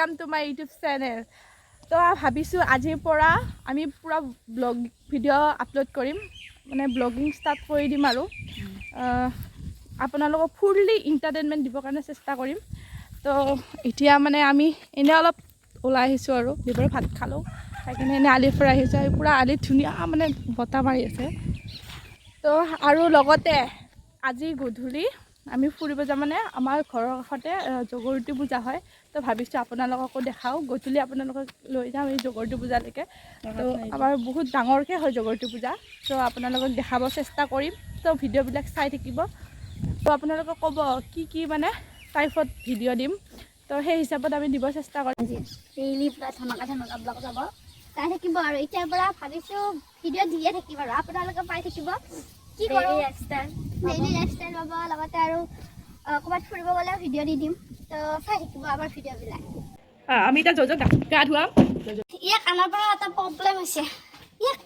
Welcome to my YouTube channel তো ভাবিছোঁ আজিৰ পৰা আমি পূৰা ব্লগ ভিডিঅ' আপলোড কৰিম। মানে ব্লগিং ষ্টাৰ্ট কৰি দিম আৰু। আপোনালোকক ফুল্লি ইণ্টাৰটেইনমেণ্ট দিবৰ কাৰণে চেষ্টা কৰিম। তো এতিয়া মানে আমি এনেই অলপ ওলাই আহিছোঁ আৰু। দুপৰীয়া ভাত খালোঁ। খাই কিনে এনেই আলিৰ পৰা আহিছোঁ আৰু পূৰা আলিত ধুনীয়া মানে বতাহ মাৰি আছে। তো আৰু লগতে আজি গধূলি আমি ফুৰিব যাম মানে আমাৰ ঘৰৰ কাষতে আহ, পূজা হয়। তো ভাবিছোঁ আপোনালোককো দেখাওঁ। গধূলি আপোনালোকক লৈ যাম এই জগৰতী পূজালৈকে। তো আমাৰ বহুত ডাঙৰকৈ হয় জগৰতী পূজা। তো আপোনালোকক দেখাব চেষ্টা কৰিম। তো ভিডিঅ'বিলাক চাই থাকিব। তো আপোনালোকে ক'ব কি কি মানে টাইপত ভিডিঅ' দিম। তো সেই হিচাপত আমি দিব চেষ্টা কৰিম। ডেইলি পুৰা ধমাকা ধমাকা ব্লগ যাব। চাই থাকিব আৰু। এতিয়াৰ পৰা ভাবিছোঁ ভিডিঅ' দিয়ে থাকিম আৰু। আপোনালোকে পাই থাকিব। কি কৰোঁ ডেইলি লাইফষ্টাইল পাব লগতে আৰু আহ, ক'ৰবাত ফুৰিব গ'লেও ভিডিঅ' দি দিম তো চাই থাকিব আমাৰ ভিডিঅ'বিলাক আমি এতিয়া জজক গা ধুৱাম ইয়াক আনাৰ পৰা এটা প্ৰব্লেম হৈছে ইয়াক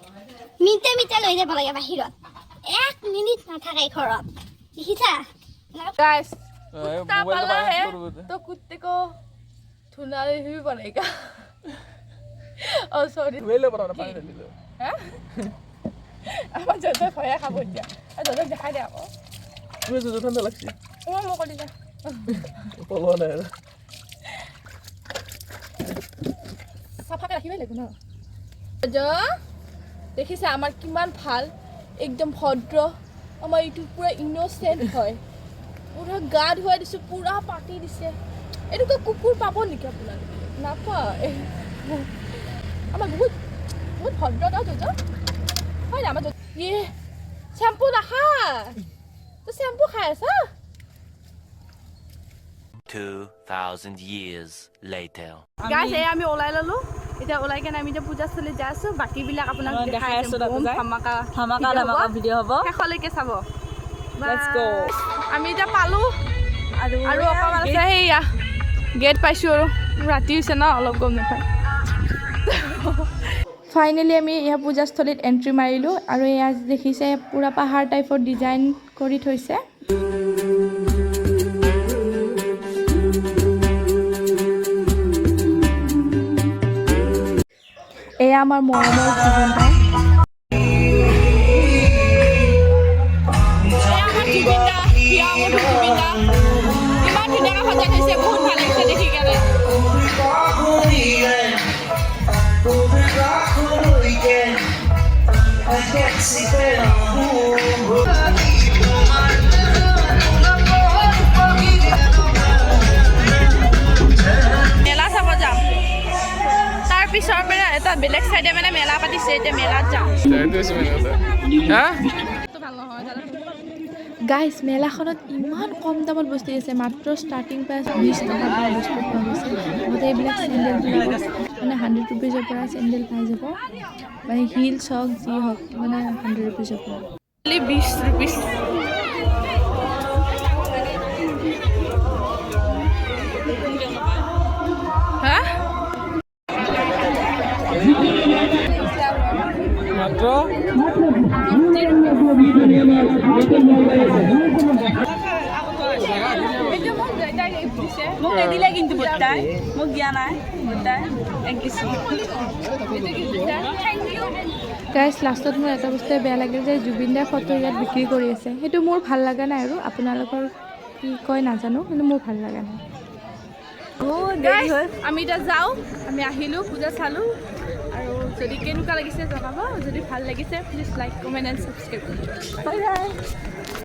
মিনিটে মিনিটে লৈ যাব লাগে বাহিৰত এক মিনিট নাথাকে ঘৰত দেখিছা गाइस अ, कुत्ता मोबाइल तो पाला बाहर है करो बोलते। तो कुत्ते को धुनाने भी पड़ेगा ও সরি ধুইলে পৰা নাই, পানী ঢালি দিলো। আমার যত ভয়া খাব এতিয়া যত দেখাই দে আকৌ তুমি জুজু ঠাণ্ডা লাগছে ও মই কৰি দে পলোৱা নাই আৰু চাফাকে ৰাখিবই লাগিব ন য দেখিছে আমাৰ কিমান ভালো একদম ভদ্ৰ আমাৰ এইটো পূৰা ইন'চেণ্ট হয় পূৰা গা ধুৱাই দিছোঁ পূৰা পাতি দিছে এনেকুৱা কুকুৰ পাব নেকি আপোনালোকে নাপায় আমাৰ বহুত বহুত ভদ্ৰ ন যজ হয় না আমাৰ যজ ইয়ে চেম্পু নাখায় তই চেম্পু খাই আছা 2,000 years later. গাইছ এই আমি ওলাই ল'লোঁ এতিয়া ওলাই কেনে আমি এতিয়া পূজাস্থলীত যাই আছোঁ বাকীবিলাক আপোনাক শেষলৈকে চাব. আমি গেট পাইছোঁ আৰু ৰাতি হৈছে ন অলপ গম নাপায় ফাইনেলি আমি এয়া পূজাস্থলীত এণ্ট্ৰি মাৰিলোঁ আৰু এয়া দেখিছে পূৰা পাহাৰ টাইপৰ ডিজাইন কৰি থৈছে। এয়া আমাৰ মৰমৰ জীৱন পিছৰ পৰা এটা বেলেগ চাইডে মানে মেলা পাতিছে এতিয়া মেলাত। হা? গাইজ মেলাখনত ইমান কম দামত বস্তু দিছে মাত্ৰ ষ্টাৰ্টিং প্ৰাইচ বিছ পৰা বস্তু পোৱা গৈছে এইবিলাক চেণ্ডেলবিলাক মানে হাণ্ড্ৰেড ৰুপিজৰ পৰা চেণ্ডেল পাই যাব। মানে হিলছ হওক যি হওক মানে হাণ্ড্ৰেড ৰুপিজৰ পৰা। বিছ ৰুপিজ মোক নিদিলে কিন্তু বৰ্তাই মোক দিয়া নাই বৰ্তাই এক দিছোঁ গাইজ লাষ্টত মোৰ এটা বস্তুৱে বেয়া লাগিল যে জুবিন দাৰ ফটো ইয়াত বিক্ৰী কৰি আছে। সেইটো মোৰ ভালো লগা নাই আৰু আপোনালোকৰ কি কয় নাজানো কিন্তু মোৰ ভালো লগা নাই। আমি এতিয়া যাওঁ আমি আহিলোঁ পূজা চালোঁ। আৰু যদি কেনেকুৱা লাগিছে জনাব যদি ভালো লাগিছে please like comment and subscribe bye bye